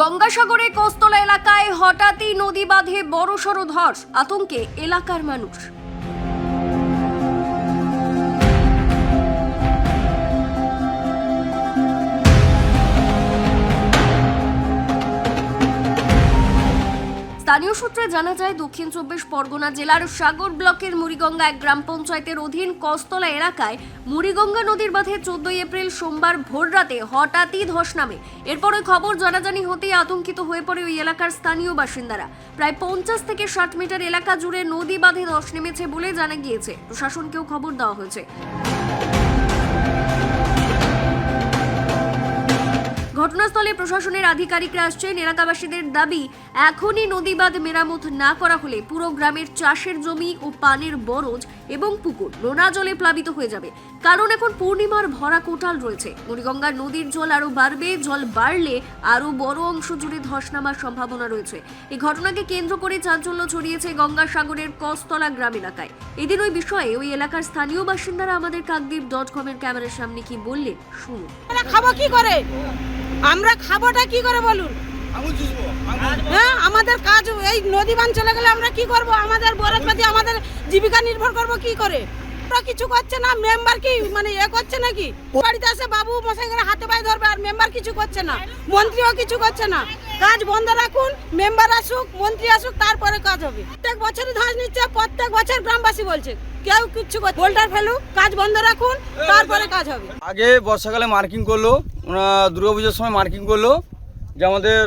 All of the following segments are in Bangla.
গঙ্গাসাগরে কোস্তলা এলাকায় হঠাৎই নদী বাঁধে বড়সড় ধস। আতঙ্কে এলাকার মানুষ। স্থানীয় সূত্রে জানা যায়, দক্ষিণ চব্বিশ পরগনা জেলার সাগর ব্লকের মুড়িগঙ্গা এক গ্রাম পঞ্চায়েতের অধীন কস্তলা এলাকায় মুড়িগঙ্গা নদীর বাঁধে চোদ্দই এপ্রিল সোমবার ভোররাতে হঠাৎই ধস নামে। এরপর ওই খবর জানাজানি হতেই আতঙ্কিত হয়ে পড়ে ওই এলাকার স্থানীয় বাসিন্দারা। প্রায় পঞ্চাশ থেকে ষাট মিটার এলাকা জুড়ে নদী বাঁধে ধস নেমেছে বলে জানা গিয়েছে। প্রশাসনকেও খবর দেওয়া হয়েছে। ঘটনাস্থলে প্রশাসনের আধিকারিকরা আসছেন। এলাকাবাসীদের দাবি, এখনই নদীবাঁধ মেরামত না করা হলে পুরো গ্রামের চাষের জমি ও পানের বরজ এবং পুকুর নোনা জলে প্লাবিত হয়ে যাবে। কারণ এখন পূর্ণিমার ভরা কোটাল রয়েছে। মুড়িগঙ্গার নদীর জল আরও বাড়বে, জল বাড়লে আরও বড় অংশ জুড়ে ধস নামার সম্ভাবনা রয়েছে। এই ঘটনাকে কেন্দ্র করে চাঞ্চল্য ছড়িয়েছে গঙ্গাসাগরের কস্তলা গ্রাম এলাকায়। এদিন ওই বিষয়ে ওই এলাকার স্থানীয় বাসিন্দারা আমাদের কাকদ্বীপ ডট কমের ক্যামেরার সামনে কি বললেন, শুনুন। খাব কি করে? আমরা খাবোটা কি করে বলুন? হ্যাঁ আমাদের কাজ এই নদী বান চলে গেলে আমরা কি করব? আমাদের বরজপাতি আমাদের জীবিকা নির্ভর করব কি করে? ওরা কিছু করছে না মেম্বার কি মানে এ করছে নাকি? বাড়িতে আসে বাবু মশাই করে হাতে পায়ে ধরবে আর মেম্বার কিছু করছে না। মন্ত্রীও কিছু করছে না। কাজ বন্ধ রাখুন মেম্বার আসুক মন্ত্রী আসুক তারপরে কাজ হবে। প্রত্যেক বছরই ধাস নিচ্ছে প্রত্যেক বছর গ্রামবাসী বলছে। কেউ কিচ্ছু বোল্ডার ফেলুক, কাজ বন্ধ রাখুন, তারপরে কাজ হবে। আগে বর্ষাকালে মার্কিং করল ওনারা দুর্গাপুজোর সময় মার্কিং করল যে আমাদের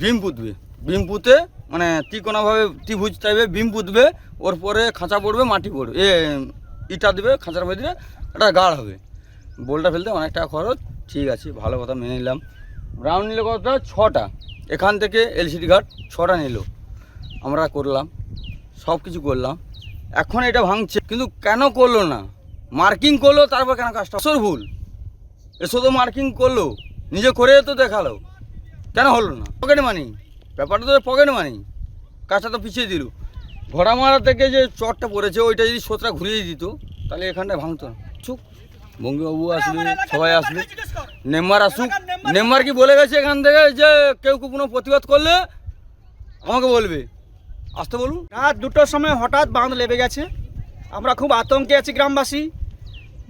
বিম পুঁতবে। বিম পুঁতে মানে তিকোনাভাবে ত্রিভুজ টাইপের বিম পুঁতবে, ওর পরে খাঁচা পড়বে, মাটি পড়বে, এ, ইটা দেবে, খাঁচার মধ্যে একটা গাঢ় হবে। বোলটা ফেলতে অনেক টাকা খরচ, ঠিক আছে, ভালো কথা মেনে নিলাম। রাউন্ড নিলে কতটা ছটা। এখান থেকে এলসিডি ঘাট, ছটা নিল। আমরা করলাম সব কিছু করলাম। এখন এটা ভাঙছে। কিন্তু কেন করল না? মার্কিং করল, তারপর কেন কাজটা? আসল ভুল। এ শুধু মার্কিং করল। নিজে করে তো দেখাল। কেন হলো না? Pocket money. ব্যাপারটা তো পকেট মানি। কাজটা তো পিছিয়ে দিল। ঘোড়া মারা থেকে যে চটটা পড়েছে, ওইটা যদি সোতরা ঘুরিয়ে দিত, তাহলে এখানটায় ভাঙতো না। চুপ। বঙ্গবাবু আসবে সবাই আসবে নেম্বার আসুক। নেম্বার কি বলে গেছে এখান থেকে যে কেউ কোনো প্রতিবাদ করলে? আমাকে বলবে। আসতে বলুন। রাত দুটোর সময় হঠাৎ বাঁধ লেবে গেছে। আমরা খুব আতঙ্কে আছি গ্রামবাসী।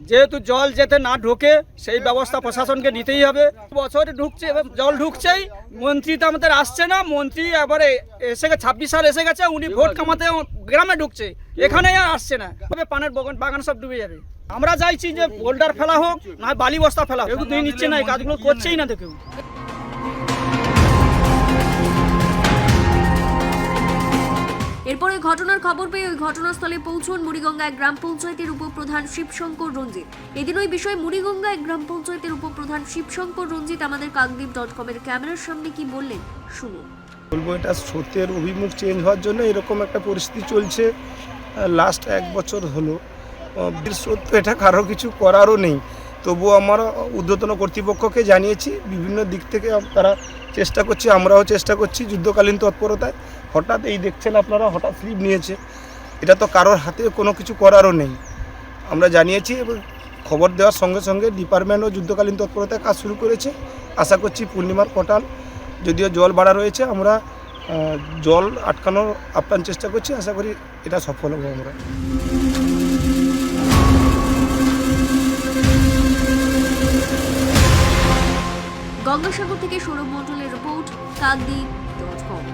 যেহেতু জল যেতে না ঢোকে, সেই ব্যবস্থা প্রশাসনকে নিতেই হবে। বছরে ঢুকছে জল ঢুকছেই। মন্ত্রী তো আমাদের আসছে না। মন্ত্রী এবারে এসে ছাব্বিশ সাল এসে গেছে, উনি ভোট কামাতে গ্রামে ঢুকছে। এখানে আর আসছে না। তবে পানের বাগান বাগান সব ডুবে যাবে। আমরা চাইছি যে বোল্ডার ফেলা হোক, না বালি বস্তা ফেলা হোক। এগুলো নিচ্ছে না, এই কাজগুলো করছেই না তো এরপরে ঘটনার খবর পেয়ে ওই ঘটনাস্থলে পৌঁছন মুড়িগঙ্গা এক গ্রাম পঞ্চায়েতের উপপ্রধান শিবশঙ্কর রঞ্জিত। এদিন ওই বিষয়ে মুড়িগঙ্গা এক গ্রাম পঞ্চায়েতের উপপ্রধান শিবশঙ্কর রঞ্জিত আমাদের কাকদ্বীপ ডট কমের ক্যামেরার সামনে কি বললেন শুনুন। বলব, এটা স্রোতের অভিমুখ চেঞ্জ হওয়ার জন্য এরকম একটা পরিস্থিতি চলছে। লাস্ট এক বছর হলো। স্রোত এটা কারও কিছু করারও নেই। তবুও আমরা ঊর্ধ্বতন কর্তৃপক্ষকে জানিয়েছি, বিভিন্ন দিক থেকে তারা চেষ্টা করছে, আমরাও চেষ্টা করছি যুদ্ধকালীন তৎপরতায়। হঠাৎ এই দেখছেন আপনারা, হঠাৎ স্লিপ নিয়েছে। এটা তো কারোর হাতে কোনো কিছু করারও নেই। আমরা জানিয়েছি খবর দেওয়ার সঙ্গে সঙ্গে ডিপার্টমেন্টও যুদ্ধকালীন তৎপরতায় কাজ শুরু করেছে। আশা করছি পূর্ণিমার কটাল যদিও জল বাড়া রয়েছে, আমরা জল আটকানোর আপ্রাণ চেষ্টা করছি। আশা করি এটা সফল হব আমরা। গঙ্গাসাগর থেকে সৌরভ মন্ডলের রিপোর্ট কাকদ্বীপ ডট কম